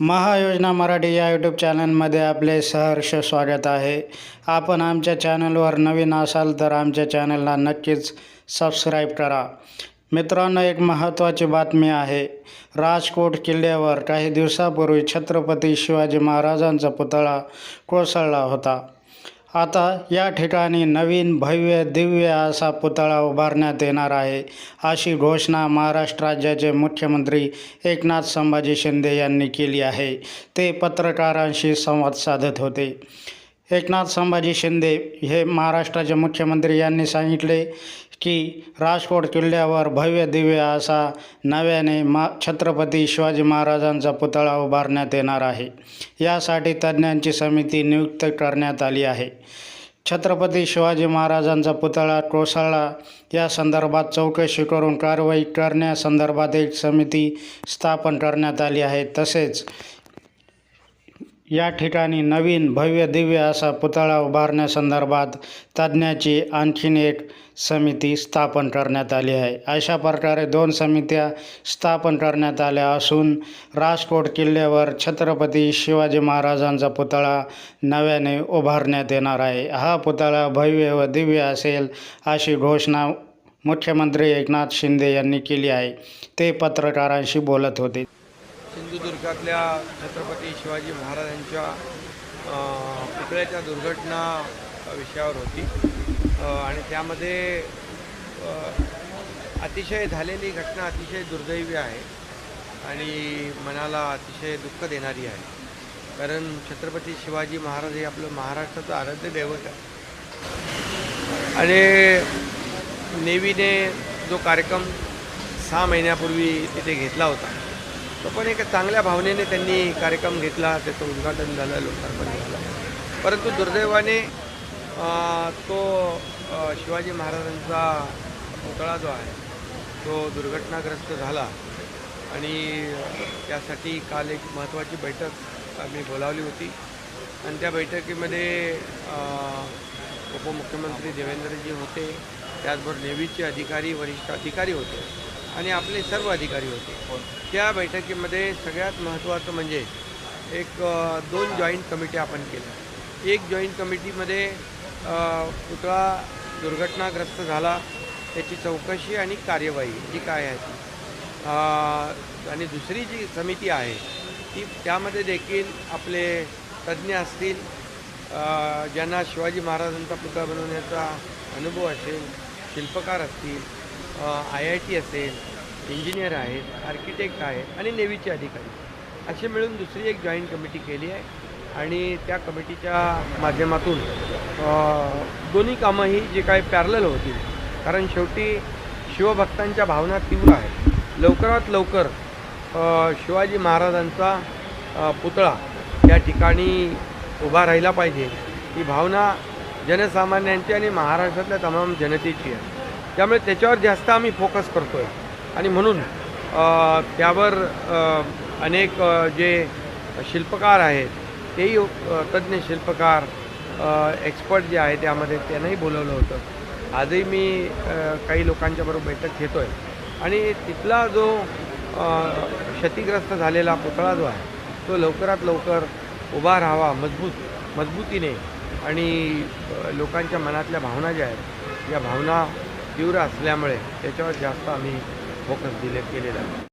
महायोजना मराठी या यूट्यूब चॅनलमध्ये आपले सहर्ष स्वागत आहे. आपण आमच्या चॅनलवर नवीन असाल तर आमच्या चॅनलला नक्कीच सबस्क्राईब करा. मित्रांनो एक महत्त्वाची बातमी आहे. राजकोट किल्ल्यावर काही दिवसापूर्वी छत्रपती शिवाजी महाराजांचा पुतळा कोसळला होता. आता या ठिकाणी नवीन भव्य दिव्य असा पुतळा उभारण्यात येणार आहे अशी घोषणा महाराष्ट्र राज्याचे मुख्यमंत्री एकनाथ संभाजी शिंदे यांनी केली आहे. ते पत्रकारांशी संवाद साधत होते. एकनाथ संभाजी शिंदे हे महाराष्ट्राचे मुख्यमंत्री यांनी सांगितले की राजकोट किल्ल्यावर भव्य दिव्य असा नव्याने मा छत्रपती शिवाजी महाराजांचा पुतळा उभारण्यात येणार आहे. यासाठी तज्ज्ञांची समिती नियुक्त करण्यात आली आहे. छत्रपती शिवाजी महाराजांचा पुतळा कोसळला. या संदर्भात चौकशी करून कारवाई करण्यासंदर्भात एक समिती स्थापन करण्यात आली आहे. तसेच या ठिकाणी नवीन भव्य दिव्य असा पुतळा उभारण्यासंदर्भात तज्ज्ञाची आणखीन एक समिती स्थापन करण्यात आली आहे. अशा प्रकारे दोन समित्या स्थापन करण्यात आल्या असून राजकोट किल्ल्यावर छत्रपती शिवाजी महाराजांचा पुतळा नव्याने उभारण्यात येणार आहे. हा पुतळा भव्य व दिव्य असेल अशी घोषणा मुख्यमंत्री एकनाथ शिंदे यांनी केली आहे. ते पत्रकारांशी बोलत होते. सिंधुदुर्गातल्या छत्रपती शिवाजी महाराजांच्या पुतळ्याच्या दुर्घटना विषयावर होती. आणि त्यामध्ये अतिशय झालेली घटना अतिशय दुर्दैवी आहे आणि मनाला अतिशय दुःख देणारी आहे. कारण छत्रपती शिवाजी महाराज हे आपलं महाराष्ट्राचं आराध्य दैवत आहे. आणि नेव्हीने जो कार्यक्रम सहा महिन्यापूर्वी तिथे घेतला होता. तो पण एका चांगल्या भावनेने त्यांनी कार्यक्रम घेतला त्याचं उद्घाटन झालं लोकार्पण झालं. परंतु दुर्दैवाने तो शिवाजी महाराजांचा पुतळा जो आहे तो दुर्घटनाग्रस्त झाला. आणि त्यासाठी काल एक महत्त्वाची बैठक आम्ही बोलावली होती. आणि त्या बैठकीमध्ये उपमुख्यमंत्री देवेंद्रजी होते त्याचबरोबर नेव्हीचे अधिकारी वरिष्ठ अधिकारी होते. आणि आपले सर्व अधिकारी होते. त्या बैठकीमध्ये सगळ्यात महत्त्वाचं म्हणजे एक दोन जॉईंट कमिटी आपण केल्या. एक जॉईंट कमिटीमध्ये पुतळा दुर्घटनाग्रस्त झाला त्याची चौकशी आणि कार्यवाही जी काय आहे ती. आणि दुसरी जी समिती आहे ती त्यामध्ये देखील आपले तज्ज्ञ असतील ज्यांना शिवाजी महाराजांचा पुतळा बनवण्याचा अनुभव असेल शिल्पकार असतील आय आय टी असेल इंजिनियर आहेत आर्किटेक्ट आहेत आणि नेव्हीचे अधिकारी. असे मिळून दुसरी एक जॉईंट कमिटी केली आहे आणि त्या कमिटीच्या माध्यमातून दोन्ही कामंही जे काही पॅरल होतील कारण शेवटी शिवभक्तांच्या भावना तीव्र आहेत. लवकरात लवकर शिवाजी महाराजांचा पुतळा या ठिकाणी उभा राहिला पाहिजे. ही भावना जनसामान्यांची आणि महाराष्ट्रातल्या तमाम जनतेची आहे. त्यामुळे त्याच्यावर जास्त आम्ही फोकस करतो आहे आणि म्हणून त्यावर अनेक जे शिल्पकार आहेत तेही तज्ज्ञ शिल्पकार एक्सपर्ट जे आहे त्यामध्ये त्यांनाही बोलवलं होतं. आजही मी काही लोकांच्याबरोबर बैठक घेतो आहे आणि तिथला जो क्षतिग्रस्त झालेला पुतळा जो आहे तो लवकरात लवकर उभा राहावा मजबूत मजबूतीने. आणि लोकांच्या मनातल्या भावना ज्या आहेत या भावना तीव्र असल्यामुळे त्याच्यावर जास्त आम्ही फोकस दिले केलेला आहे.